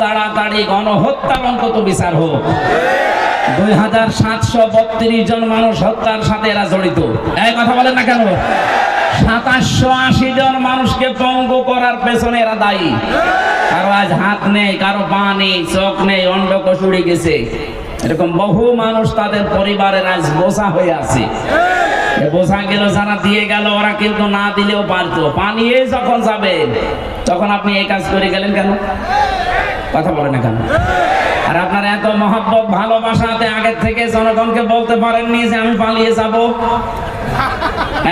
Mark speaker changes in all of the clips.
Speaker 1: তাড়াতাড়ি গণহত্যার অন্তত বিচার হোক। দুই হাজার সাতশো বত্রিশ জন মানুষ হত্যার সাথে এরা জড়িত। এই কথা বলেন না কেন? সাতাশশো আশি জন মানুষকে পঙ্গু করার পেছনে এরা দায়ী। কারও আজ হাত নেই, কারও পা নেই, চোখ নেই অন্ডকোষ উড়ে গেছে। এরকম বহু মানুষ তাদের পরিবারের আজ বোঝা হয়ে আছে। বোঝা গেল, যারা দিয়ে গেল, ওরা কিন্তু না দিলেও পারতো। পানিয়ে যখন যাবে, তখন আপনি এই কাজ করে গেলেন কেন? কথা বলে না আর আপনার এত মহব্বত, ভালোবাসাতে আগের থেকে জনগণকে বলতে পারেননি যে আমি পালিয়ে যাব।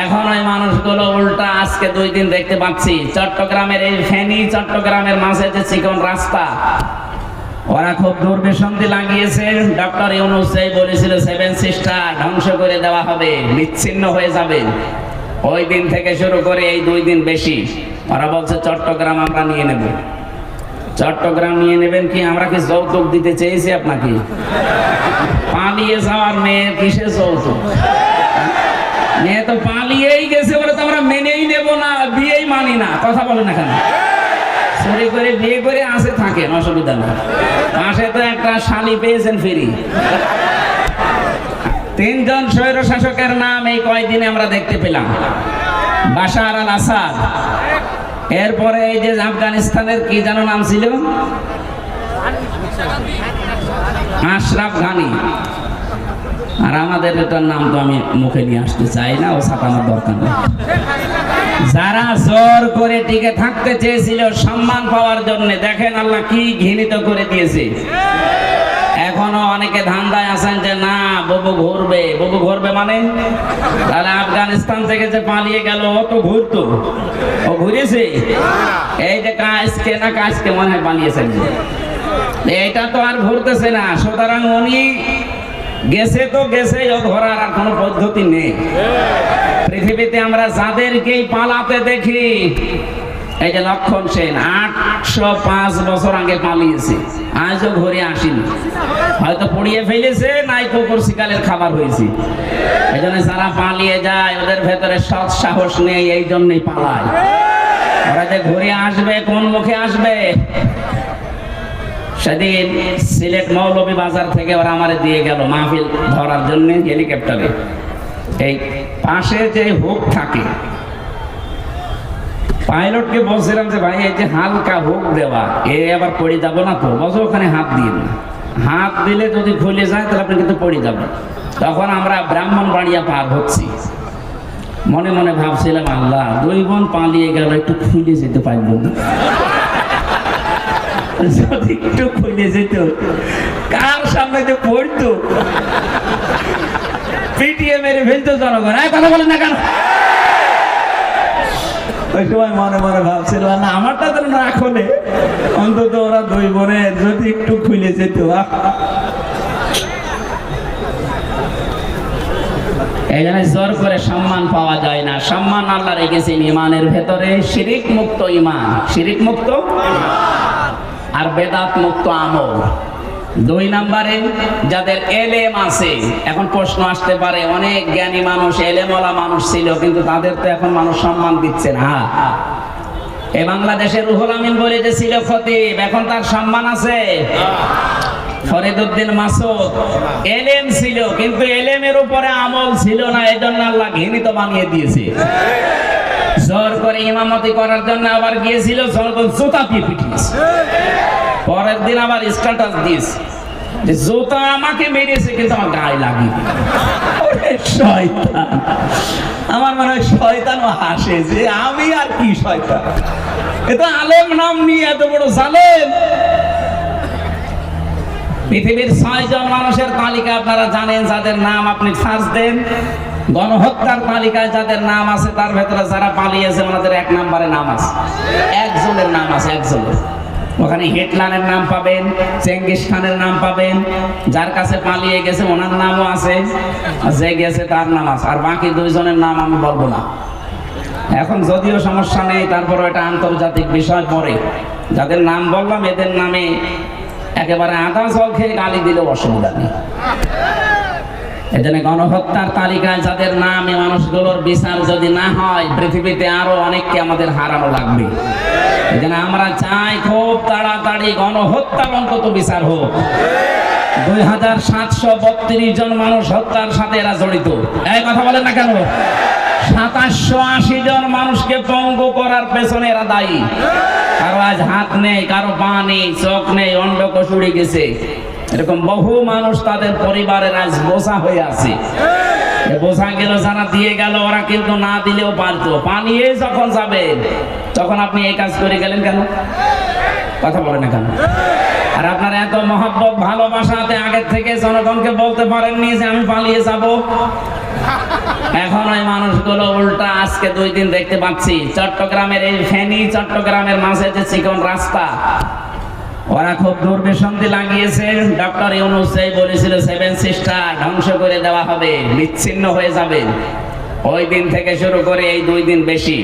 Speaker 1: এখন ওই মানুষগুলো উল্টা আজকে দুই দিন দেখতে পাচ্ছি, চট্টগ্রামের এই ফেনী, চট্টগ্রামের মাঝে যে চিকন রাস্তা, ওরা খুব দুর্বিসন্ধি লাগিয়েছে। ডক্টর ইউনুস এই বলেছিল সেভেন সিস্টার ধ্বংস করে দেওয়া হবে, বিচ্ছিন্ন হয়ে যাবে। ওই দিন থেকে শুরু করে এই দুই দিন বেশি, ওরা বলছে, চট্টগ্রাম আমরা নিয়ে নেব। চট্টগ্রাম নিয়ে নেবেন কি? আমরা কি যৌতুক দিতে চেয়েছি আপনাকে? পালিয়ে যাওয়ার মেয়ে কিসে যৌতুক? মেয়ে তো পালিয়েই গেছে বলে তো আমরা মেনেই নেব না, বিয়েই মানি না। কথা বলে না কেন? চুরি করে বিয়ে করে আসে থাকেন, অসুবিধা নেই। পাশে তো একটা শালি পেয়েছেন ফেরি। তিনজন স্বৈর শাসকের নাম এই কয়দিনে আমরা দেখতে পেলাম। বাশার আল আসাদ এরপরে এই যে আফগানিস্তানের কি যেন নাম ছিল? আশরাফ ঘানি। আর আমাদের এটার নাম তো আমি মুখে নিয়ে আসতে চাই না, ও ছাপানোর দরকার নেই। যারা জোর করে টিকে থাকতে চেয়েছিল সম্মান পাওয়ার জন্য, দেখেন আল্লাহ কি ঘৃণিত করে দিয়েছে। এখনও অনেকে ধান্দায় আছেন যে না ববু ঘুরবে। ববু ঘুরবে মানে? তাহলে আফগানিস্তান থেকে যে পালিয়ে গেল ও তো ঘুরতো। ও ঘুরেছে? এই যে কাজকে না কাজকে মনে হয় পালিয়েছেন। এইটা তো আর ঘুরতেছে না। সুতরাং উনি গেছে তো গেছে ও ধরার আর কোনো পদ্ধতি নেই। পৃথিবীতে আমরা যাদেরকেই পালাতে দেখি এই যে লক্ষণ সেন, আটশো পাঁচ বছর আগে পালিয়েছে। আজও ঘুরে আসেনি। হয়তো পড়িয়ে ফেলেছে, নাই কুকুর শিকালের খাবার হয়েছে। এই জন্য যারা পালিয়ে যায়, ওদের ভেতরে সৎ সাহস নেই, এই জন্যই পালায়। ওরা যে ঘুরে আসবে, কোন মুখে আসবে? সেদিন সিলেট মৌলভী বাজার থেকে ওরা আমারে দিয়ে গেল মাহফিল ধরার জন্য হেলিকপ্টারে। এই পাশে যে হুক থাকে পাইলটকে বলছিলাম যে ভাই, এই যে হালকা হুক দেওয়া, এ আবার পড়ে যাব না তো? বসো ওখানে হাত দিয়ে না হাত দিলে যদি খুলে যায়, তাহলে আপনি কিন্তু পড়ে যাবেন। তখন আমরা ব্রাহ্মণবাড়িয়া পার হচ্ছি। মনে মনে ভাবছিলাম, আল্লাহ, দুই বোন পালিয়ে গেল, একটু খুলে যেতে পারব যদি একটু খুলে যেত, কার সামনে যে পড়তো? পিটিয়ে মেরে ফেলতো জনগণ কথা বলেন না কেন? ওই সময় মনে মনে না, আমারটা না খোলে। অন্তত ওরা দুই বোনের যদি একটু খুলে যেত জোর করে সম্মান পাওয়া যায় না। সম্মান আল্লাহ রেখেছেন ইমানের ভেতরে। শিরিক মুক্ত ইমান। শিরিক মুক্ত আর বেদাত মুক্ত আমল। দুই নম্বরে যাদের এলেম আছে, এখন প্রশ্ন আসতে পারে, অনেক জ্ঞানী মানুষ, এলেমওয়ালা মানুষ ছিল, কিন্তু তাদের তো এখন মানুষ সম্মান দিচ্ছে না। এ বাংলাদেশের রুহুল আমিন বলে যে ছিল খতিব, এখন তার সম্মান আছে। ফরিদুদ্দিন মাসুদ, এলেম ছিল, কিন্তু এলেমের উপরে আমল ছিল না এই জন্য আল্লাহ ঘৃণিত বানিয়ে দিয়েছে। জোর করে ইমামতি করার জন্য আবার গিয়েছিল জনগণ জুতা দিয়ে পরের দিন আবার স্ট্যাটাস দিয়েছে যে জুতা আমাকে মেরেছে, কিন্তু আমার গায়ে লাগে শয়তান। আমার মনে হয় শয়তানও হাসে যে আমি আর কি শয়তান? এ তো আলেম নাম নিয়ে এত বড় জালেম। পৃথিবীর ছয়জন মানুষের তালিকা আপনারা জানেন, যাদের নাম আপনি সার্চ দেন। গণহত্যার তালিকায় যাদের নাম আছে, তার ভেতরে যারা পালিয়েছে, ওনাদের এক নম্বরে নাম আছে। একজনের নাম আছে, একজনের। ওখানে হিটলারের নাম পাবেন, চেঙ্গিস খানের নাম পাবেন, যার কাছে পালিয়ে গেছে, ওনার নামও আছে যে গেছে তার নাম আছে, আর বাকি দুইজনের নাম আমি বলব না। এখন যদিও সমস্যা নেই তারপর এটা আন্তর্জাতিক বিষয় পরে যাদের নাম বললাম, এদের নামে একেবারে আধা জল খেয়ে গালি দিলেও অসুবিধা নেই। এজন্য গণহত্যার তালিকায় যাদের নাম এই মানুষগুলোর বিচার যদি না হয়, পৃথিবীতে আরও অনেককে আমাদের হারানো লাগবে। এজন্য আমরা চাই খুব তাড়াতাড়ি গণহত্যার অন্তত বিচার হোক। দুই হাজার সাতশো বত্রিশ জন মানুষ হত্যার সাথে এরা জড়িত। এই কথা বলেন না কেন? সাতাশশো আশি জন মানুষকে পঙ্গু করার পেছনে এরা দায়ী। কারও আজ হাত নেই, কারও পা নেই, চোখ নেই অন্ডকোষ উড়ে গেছে। এরকম বহু মানুষ তাদের পরিবারের আজ বোঝা হয়ে আছে। বোঝা গেল যারা দিয়ে গেল, ওরা কিন্তু না দিলেও পারতো। পানিয়ে যখন যাবে, তখন আপনি এই কাজ করে গেলেন কেন? কথা বলে না কেন? আর আপনার এত মহব্বত, ভালোবাসাতে আগের থেকে জনগণকে বলতে পারেননি যে আমি পালিয়ে যাব। এখন ওই মানুষগুলো উল্টা আজকে দুই দিন দেখতে পাচ্ছি। চট্টগ্রামের এই ফেনী, চট্টগ্রামের মাঝে যে চিকন রাস্তা ওরা খুব দুর্বিসন্ধি লাগিয়েছে। ডক্টর ইউনুস এই বলেছিল সেভেন সিস্টার ধ্বংস করে দেওয়া হবে, বিচ্ছিন্ন হয়ে যাবে। ওই দিন থেকে শুরু করে এই দুই দিন বেশি।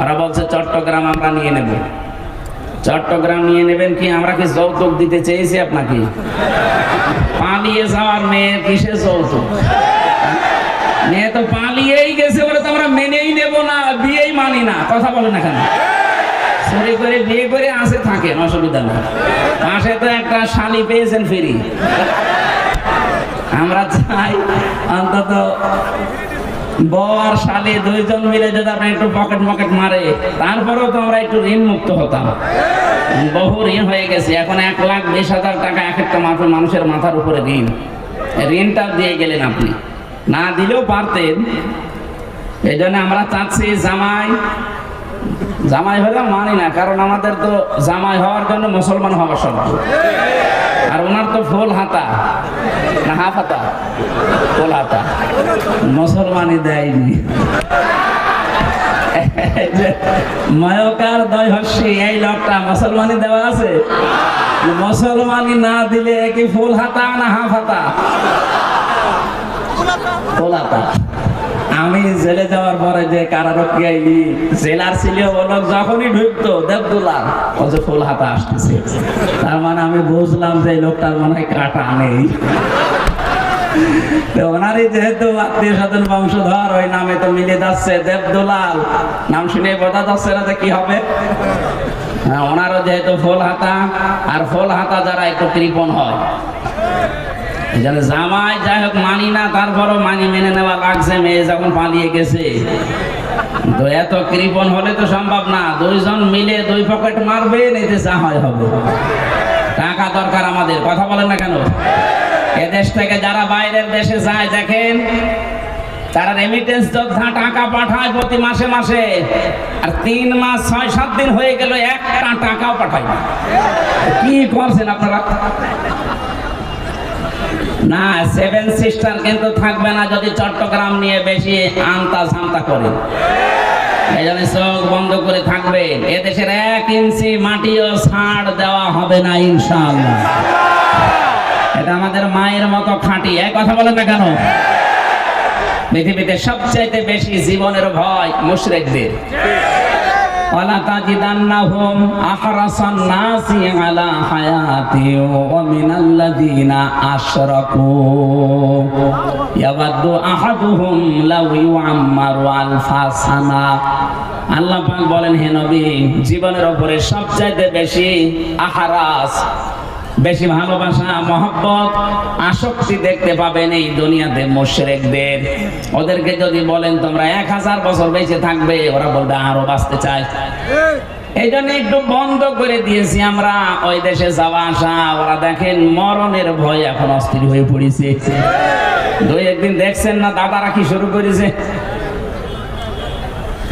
Speaker 1: ওরা বলছে, চট্টগ্রাম আমরা নিয়ে নেব। চট্টগ্রাম নিয়ে নেবেন কি? আমরা কি যৌতুক দিতে চেয়েছি আপনাকে? পালিয়ে যাওয়ার মেয়ে কিসে যৌতুক? মেয়ে তো পালিয়েই গেছে বলে তো আমরা মেনেই নেব না, বিয়েই মানি না। কথা বলে না কেন? চুরি করে বিয়ে করে আসে থাকেন, অসুবিধা নেই। পাশে তো একটা শালি পেয়েছেন ফেরি। আমরা চাই অন্তত বউ আর শালি দুইজন মিলে যদি আপনি একটু পকেট মকেট মারে, তারপরেও তো আমরা একটু ঋণ মুক্ত হতাম। বহু ঋণ হয়ে গেছে, এখন এক লাখ বিশ হাজার টাকা এক একটা মাত্র মানুষের মাথার উপরে ঋণ। ঋণটা দিয়ে গেলেন আপনি। না দিলেও পারতেন। এই জন্য আমরা চাচ্ছি জামাই জামাই হলে মানি না, কারণ আমাদের তো জামাই হওয়ার জন্য মুসলমান হওয়া শর্ত আর ওনার তো ফুল হাতা, না হাফ হাতা ফুল হাতা। মুসলমানই দেয়নি। ময়কার দয় হস্যি এই লোকটা মুসলমানি দেওয়া আছে। মুসলমানি না দিলে কি ফুল হাতা না হাফ হাতা? ফুল হাতা। আমি জেলে যাওয়ার পরে যে কারারক্ষী আইলি জেলার ছিল বলল যখনই ঢুকতো দেবদুলার ও যে ফুল হাতা আসতেছে। তার মানে আমি বুঝলাম যে লোকটার মনে হয় কাটা নেই। ওনারই যেহেতু আত্মীয় স্বজন বংশধর ওই নামে তো মিলে যাচ্ছে দেবদুলাল। নাম শুনে বোঝা যাচ্ছে না কি হবে। হ্যাঁ, ওনারও যেহেতু ফুল হাতা আর ফুল হাতা যারা একটু কৃপণ হয়। জন্য জামাই, যাই হোক, মানি না, তারপরও মানি মেনে নেওয়া লাগছে, মেয়ে যখন পালিয়ে গেছে। এত কৃপণ হলে তো সম্ভব না। দুইজন মিলে দুই পকেট মারবে নিতে যা হয় হবে। টাকা দরকার আমাদের, কথা বলেন না কেন? এদেশ থেকে যারা বাইরের দেশে যায়, দেখেন, তারা রেমিটেন্স যোদ্ধা টাকা পাঠায় প্রতি মাসে মাসে। আর তিন মাস, ছয়, সাত দিন হয়ে গেল, একটা টাকাও পাঠায় কি করছেন আপনারা? না সেভেন সিস্টার কিন্তু থাকবে না যদি চট্টগ্রাম নিয়ে বেশি আনতা ঝান্তা করে। চোখ বন্ধ করে থাকবে। এদেশের এক ইঞ্চি মাটিও ছাড় দেওয়া হবে না, ইনশাআল্লাহ। এটা আমাদের মায়ের মতো খাঁটি। এক কথা বলেন না কেন? পৃথিবীতে সবচাইতে বেশি জীবনের ভয় মুশরিকদের। ওয়ালা তাজিদান্নাহুম আহরাসান নাসি আলা হায়াতি ওয়া মিনাল্লাযিনা আশরাকু। ইয়াওয়াদ্দু আহাদুহুম আলফা আল্লাহ বলেন, হে নবী, জীবনের উপরে সবচাইতে বেশি আহারাস বেশি ভালোবাসা মহব্বত, আসক্তি দেখতে পাবেন এই দুনিয়াতে মোশরেকদের। ওদেরকে যদি বলেন, তোমরা এক হাজার বছর বেঁচে থাকবে, ওরা বলবে, আরও বাঁচতে চায়। এই একটু বন্ধ করে দিয়েছি আমরা, ওই দেশে যাওয়া আসা। ওরা দেখেন, মরণের ভয় এখন অস্থির হয়ে পড়েছে। দুই একদিন দেখছেন না, দাদারা কি শুরু করেছে?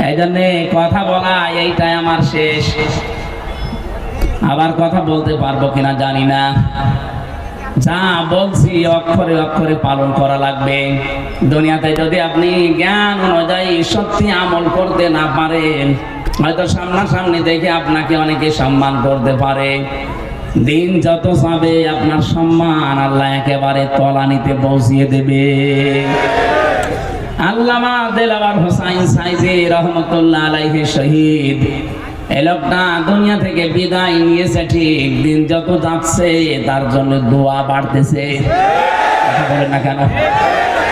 Speaker 1: এই জন্যে কথা বলা, এইটাই আমার শেষ। আবার কথা বলতে পারব কিনা জানি না। যা বলছি অক্ষরে অক্ষরে পালন করা লাগবে। দুনিয়াতে যদি আপনি জ্ঞান অনুযায়ী সত্যি আমল করতে না পারেন, হয়তো সামনাসামনি দেখে আপনাকে অনেকে সম্মান করতে পারে। দিন যত যাবে আপনার সম্মান আল্লাহ একেবারে তলানিতে পৌঁছিয়ে দেবে। আল্লামা দেলাওয়ার হোসাইন সাইদি রহমতুল্লাহ আলাইহি শহীদ এই লোকটা দুনিয়া থেকে বিদায় নিয়েছে ঠিক, দিন যত যাচ্ছে তার জন্য দোয়া বাড়তেছে। কথা বলেন না কেন?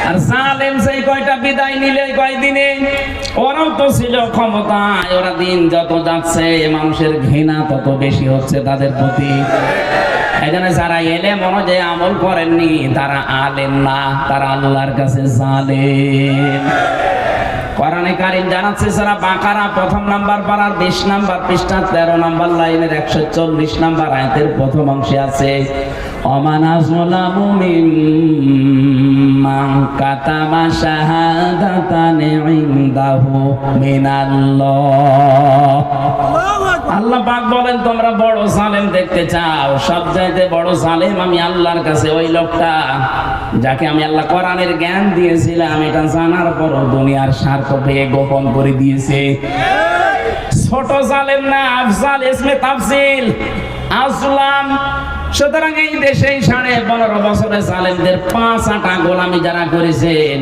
Speaker 1: আর জালেম সেই কয়টা বিদায় নিলে কয়দিনে? ওরাও তো ছিল ক্ষমতায়, ওরা দিন যত যাচ্ছে মানুষের ঘৃণা তত বেশি হচ্ছে তাদের প্রতি। এখানে যারা এলে অনুযায়ী আমল করেননি, তারা আলেম না, তারা আল্লাহর কাছে জালেম। কোরআনে কারিম জানাচ্ছে যারা বাঁকারা, প্রথম নাম্বার পাড়ার বিশ নাম্বার পৃষ্ঠা, তেরো নাম্বার লাইনের একশো চল্লিশ নাম্বার প্রথম অংশে আছে আল্লাহ বলেন, তোমরা বড় জালেম দেখতে চাও, সব চাইতে বড় জালেম, আমি আল্লাহর কাছে ওই লোকটা যাকে আমি আল্লাহ কোরআনের জ্ঞান দিয়েছিলাম, এটা জানার পরও দুনিয়ার স্বার্থ পেয়ে গোপন করে দিয়েছে। ছোট জালেম না, আফজাল, ইসমে তাফসিল আসলাম সুতরাং এই দেশে সাড়ে পনেরো বছরে জালেমদের পাঁচ আটা গোলামি যারা করেছেন,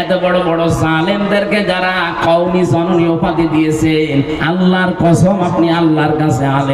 Speaker 1: এত বড় বড় জালেমদেরকে যারা কৌমি জননী উপাধি দিয়েছেন, আল্লাহর কসম আপনি আল্লাহর কাছে আলেম।